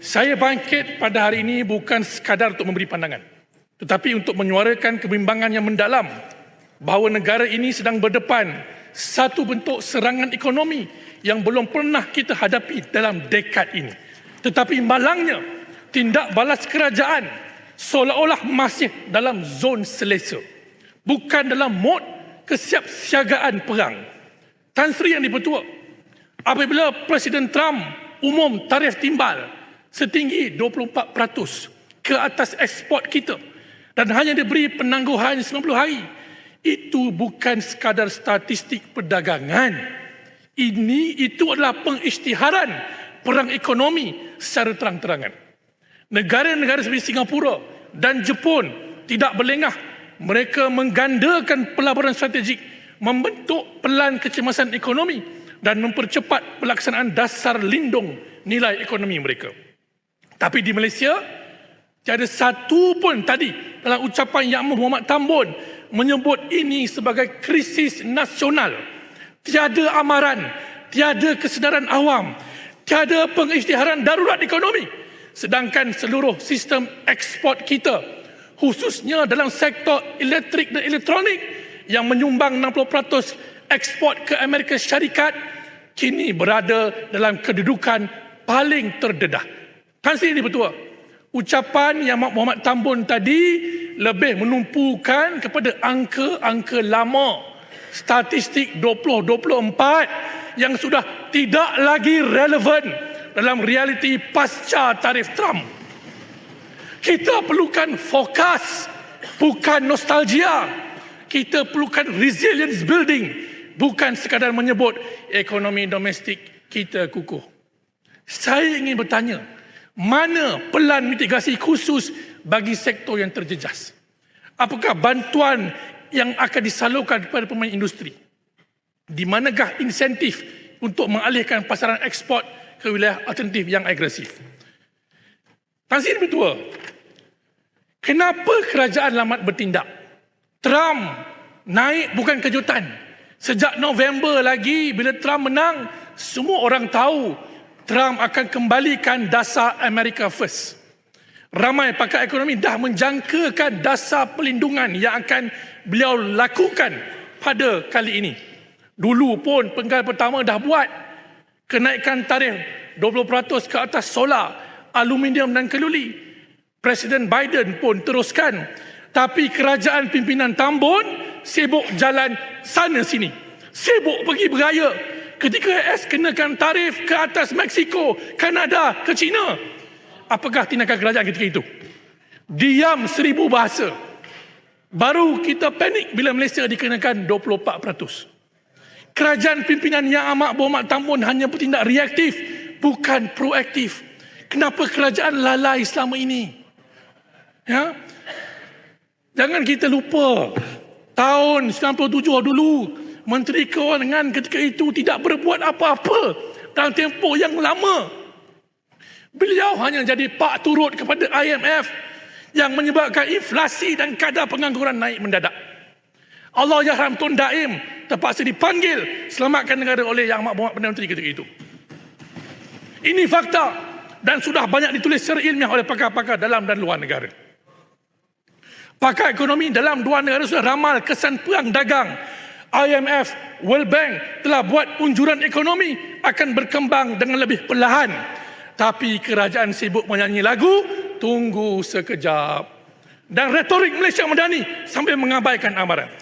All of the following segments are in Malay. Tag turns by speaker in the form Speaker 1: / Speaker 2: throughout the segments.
Speaker 1: Saya bangkit pada hari ini bukan sekadar untuk memberi pandangan. Tetapi untuk menyuarakan kebimbangan yang mendalam bahawa negara ini sedang berdepan satu bentuk serangan ekonomi yang belum pernah kita hadapi dalam dekad ini. Tetapi malangnya tindak balas kerajaan seolah-olah masih dalam zon selesa. Bukan dalam mod kesiapsiagaan perang. Tan Sri yang dipertua, apabila Presiden Trump umum tarif timbal setinggi 24% ke atas ekspor kita dan hanya diberi penangguhan 90 hari, itu bukan sekadar statistik perdagangan. Ini itu adalah pengisytiharan perang ekonomi secara terang-terangan. Negara-negara seperti Singapura dan Jepun tidak berlengah. Mereka menggandakan pelaburan strategik, membentuk pelan kecemasan ekonomi dan mempercepat pelaksanaan dasar lindung nilai ekonomi mereka. Tapi di Malaysia, tiada satu pun tadi dalam ucapan Yang Muhammad Tambun menyebut ini sebagai krisis nasional. Tiada amaran, tiada kesedaran awam, tiada pengisytiharan darurat ekonomi. Sedangkan seluruh sistem ekspor kita, khususnya dalam sektor elektrik dan elektronik yang menyumbang 60% ekspor ke Amerika Syarikat, kini berada dalam kedudukan paling terdedah. Kan sini betul. Ucapan yang Muhammad Tambun tadi lebih menumpukan kepada angka-angka lama. Statistik 2024 yang sudah tidak lagi relevan dalam realiti pasca tarif Trump. Kita perlukan fokus, bukan nostalgia. Kita perlukan resilience building, bukan sekadar menyebut ekonomi domestik kita kukuh. Saya ingin bertanya, mana pelan mitigasi khusus bagi sektor yang terjejas? Apakah bantuan yang akan disalurkan kepada pemain industri? Di manakah insentif untuk mengalihkan pasaran ekspor ke wilayah alternatif yang agresif? Tan Sri Betua, kenapa kerajaan lambat bertindak? Trump naik bukan kejutan. Sejak November lagi bila Trump menang, semua orang tahu Trump akan kembalikan dasar America First. Ramai pakar ekonomi dah menjangkakan dasar pelindungan yang akan beliau lakukan pada kali ini. Dulu pun penggal pertama dah buat kenaikan tarif 20% ke atas solar, aluminium dan keluli. Presiden Biden pun teruskan. Tapi kerajaan pimpinan Tambun sibuk jalan sana sini. Sibuk pergi beraya ketika AS kenakan tarif ke atas Mexico, Kanada, ke China. Apakah tindakan kerajaan ketika itu? Diam seribu bahasa. Baru kita panik bila Malaysia dikenakan 24%. Kerajaan pimpinan yang amat berhormat tambun hanya bertindak reaktif, bukan proaktif. Kenapa kerajaan lalai selama ini? Ya? Jangan kita lupa. Tahun 97 dulu, Menteri Kewangan ketika itu tidak berbuat apa-apa dalam tempoh yang lama. Beliau hanya jadi pak turut kepada IMF yang menyebabkan inflasi dan kadar pengangguran naik mendadak. Allah Yahram Tun Daim terpaksa dipanggil selamatkan negara oleh Yang Berhormat Perdana Menteri ketika itu. Ini fakta dan sudah banyak ditulis secara ilmiah oleh pakar-pakar dalam dan luar negara. Pakar ekonomi dalam dua negara sudah ramal kesan perang dagang IMF, World Bank telah buat unjuran ekonomi akan berkembang dengan lebih perlahan. Tapi kerajaan sibuk menyanyi lagu, tunggu sekejap. Dan retorik Malaysia Madani sambil mengabaikan amaran.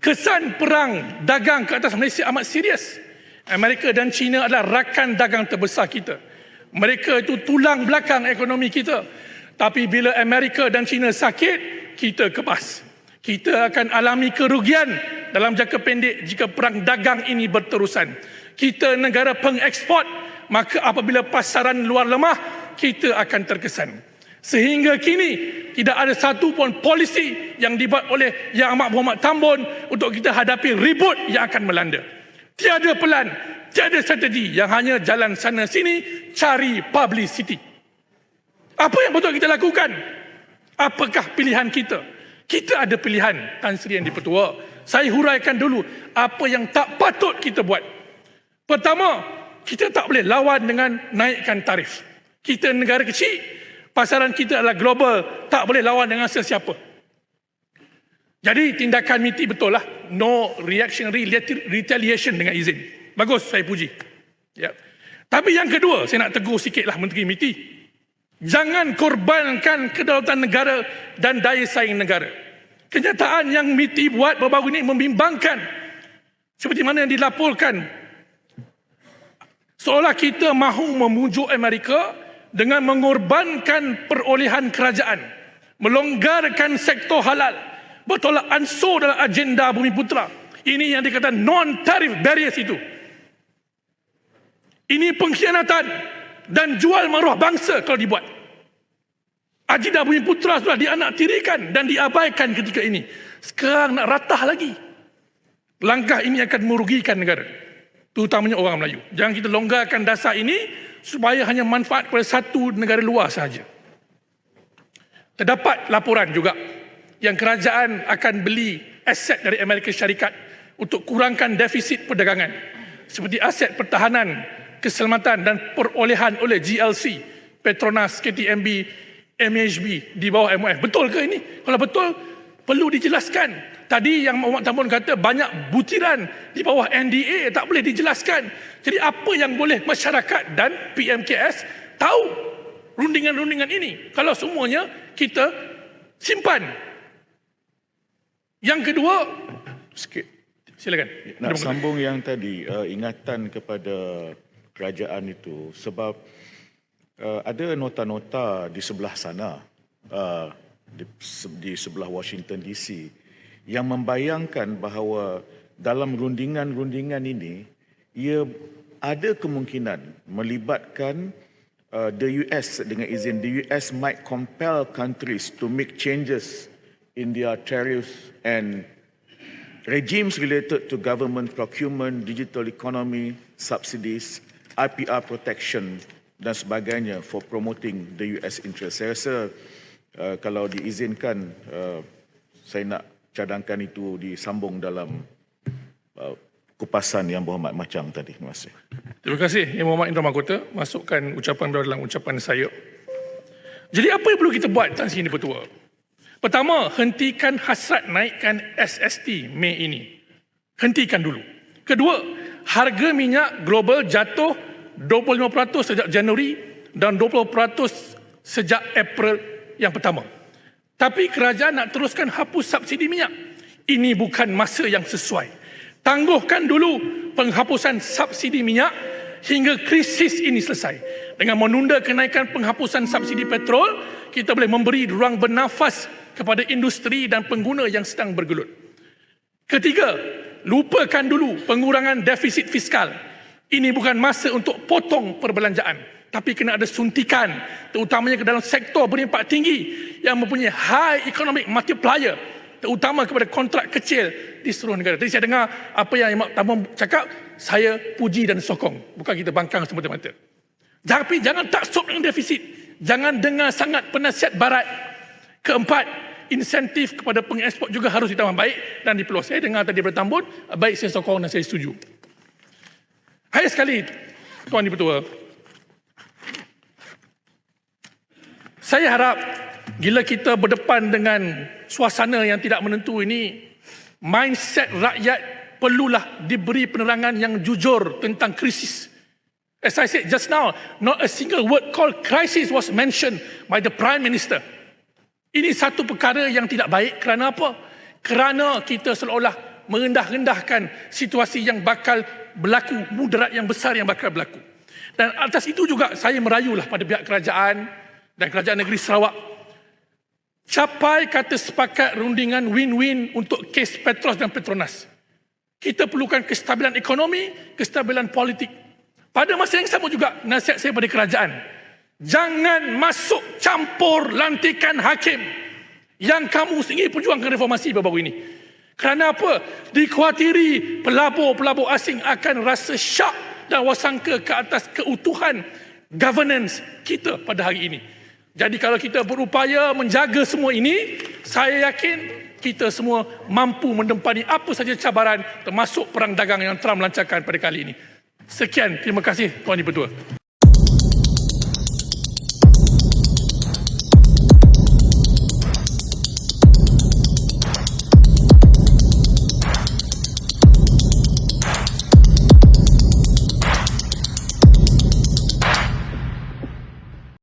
Speaker 1: Kesan perang dagang ke atas Malaysia amat serius. Amerika dan China adalah rakan dagang terbesar kita. Mereka itu tulang belakang ekonomi kita. Tapi bila Amerika dan China sakit, kita kepas. Kita akan alami kerugian dalam jangka pendek jika perang dagang ini berterusan. Kita negara pengeksport, maka apabila pasaran luar lemah, kita akan terkesan. Sehingga kini tidak ada satu pun polisi yang dibuat oleh Yang Amat Muhammad Tambun untuk kita hadapi ribut yang akan melanda. Tiada pelan, tiada strategi yang hanya jalan sana sini cari publicity. Apa yang betul kita lakukan? Apakah pilihan kita? Kita ada pilihan Tan Sri yang dipertua. Saya huraikan dulu apa yang tak patut kita buat. Pertama, kita tak boleh lawan dengan naikkan tarif. Kita negara kecil, pasaran kita adalah global, tak boleh lawan dengan sesiapa. Jadi tindakan MITI betul lah. No reactionary retaliation dengan izin. Bagus, saya puji. Ya. Tapi yang kedua, saya nak tegur sikit lah Menteri MITI. Jangan korbankan kedaulatan negara dan daya saing negara. Kenyataan yang MITI buat baru-baru ini membimbangkan. Seperti mana yang dilaporkan Seolah kita mahu memujuk Amerika dengan mengorbankan perolehan kerajaan, melonggarkan sektor halal, bertolak ansur dalam agenda Bumi Putra. Ini yang dikatakan non-tarif barriers itu. Ini pengkhianatan dan jual maruah bangsa kalau dibuat. Agenda Bumi Putra sudah dianaktirikan dan diabaikan ketika ini. Sekarang nak ratah lagi. Langkah ini akan merugikan negara terutamanya orang Melayu. Jangan kita longgarkan dasar ini supaya hanya manfaat kepada satu negara luar sahaja. Terdapat laporan juga yang kerajaan akan beli aset dari Amerika Syarikat untuk kurangkan defisit perdagangan seperti aset pertahanan, keselamatan dan perolehan oleh GLC, Petronas, KTMB, MHB di bawah MOF. Betul ke ini? Kalau betul, perlu dijelaskan. Tadi yang Muhammad Tambun kata banyak butiran di bawah NDA tak boleh dijelaskan. Jadi apa yang boleh masyarakat dan PMKS tahu rundingan-rundingan ini kalau semuanya kita simpan. Yang kedua, sikit. Silakan.
Speaker 2: Nak sambung yang tadi uh, ingatan kepada kerajaan itu sebab uh, ada nota-nota di sebelah sana uh, di, di sebelah Washington DC yang membayangkan bahawa dalam rundingan-rundingan ini ia ada kemungkinan melibatkan uh, the US dengan izin the US might compel countries to make changes in their tariffs and regimes related to government procurement, digital economy, subsidies, IPR protection dan sebagainya for promoting the US interest. Saya rasa uh, kalau diizinkan uh, saya nak cadangkan itu disambung dalam uh, kupasan yang Muhammad Macam tadi. Terima kasih.
Speaker 1: Terima kasih Yang Muhammad Indra Mahkota masukkan ucapan beliau dalam ucapan saya. Jadi apa yang perlu kita buat Tan Sri Pertua? Pertama, hentikan hasrat naikkan SST Mei ini. Hentikan dulu. Kedua, harga minyak global jatuh 25% sejak Januari dan 20% sejak April yang pertama. Tapi kerajaan nak teruskan hapus subsidi minyak. Ini bukan masa yang sesuai. Tangguhkan dulu penghapusan subsidi minyak hingga krisis ini selesai. Dengan menunda kenaikan penghapusan subsidi petrol, kita boleh memberi ruang bernafas kepada industri dan pengguna yang sedang bergelut. Ketiga, lupakan dulu pengurangan defisit fiskal. Ini bukan masa untuk potong perbelanjaan tapi kena ada suntikan terutamanya ke dalam sektor berimpak tinggi yang mempunyai high economic multiplier terutama kepada kontrak kecil di seluruh negara. Tadi saya dengar apa yang Imam Tamam cakap, saya puji dan sokong. Bukan kita bangkang semata-mata. Tapi jangan taksub dengan defisit. Jangan dengar sangat penasihat barat. Keempat, insentif kepada pengeksport juga harus ditambah baik dan diperluas. Saya dengar tadi bertambun, baik saya sokong dan saya setuju. Hai sekali, Tuan Ibu Tua, Saya harap bila kita berdepan dengan suasana yang tidak menentu ini, mindset rakyat perlulah diberi penerangan yang jujur tentang krisis. As I said just now, not a single word called crisis was mentioned by the Prime Minister. Ini satu perkara yang tidak baik kerana apa? Kerana kita seolah-olah merendah-rendahkan situasi yang bakal berlaku, mudarat yang besar yang bakal berlaku. Dan atas itu juga saya merayulah pada pihak kerajaan, dan Kerajaan Negeri Sarawak capai kata sepakat rundingan win-win untuk kes Petros dan Petronas. Kita perlukan kestabilan ekonomi, kestabilan politik. Pada masa yang sama juga nasihat saya pada kerajaan. Jangan masuk campur lantikan hakim yang kamu sendiri perjuangkan reformasi baru-baru ini. Kerana apa? Dikhawatiri pelabur-pelabur asing akan rasa syak dan wasangka ke atas keutuhan governance kita pada hari ini. Jadi kalau kita berupaya menjaga semua ini, saya yakin kita semua mampu mendempani apa saja cabaran termasuk perang dagang yang Trump lancarkan pada kali ini. Sekian, terima kasih Tuan Ibu Ketua.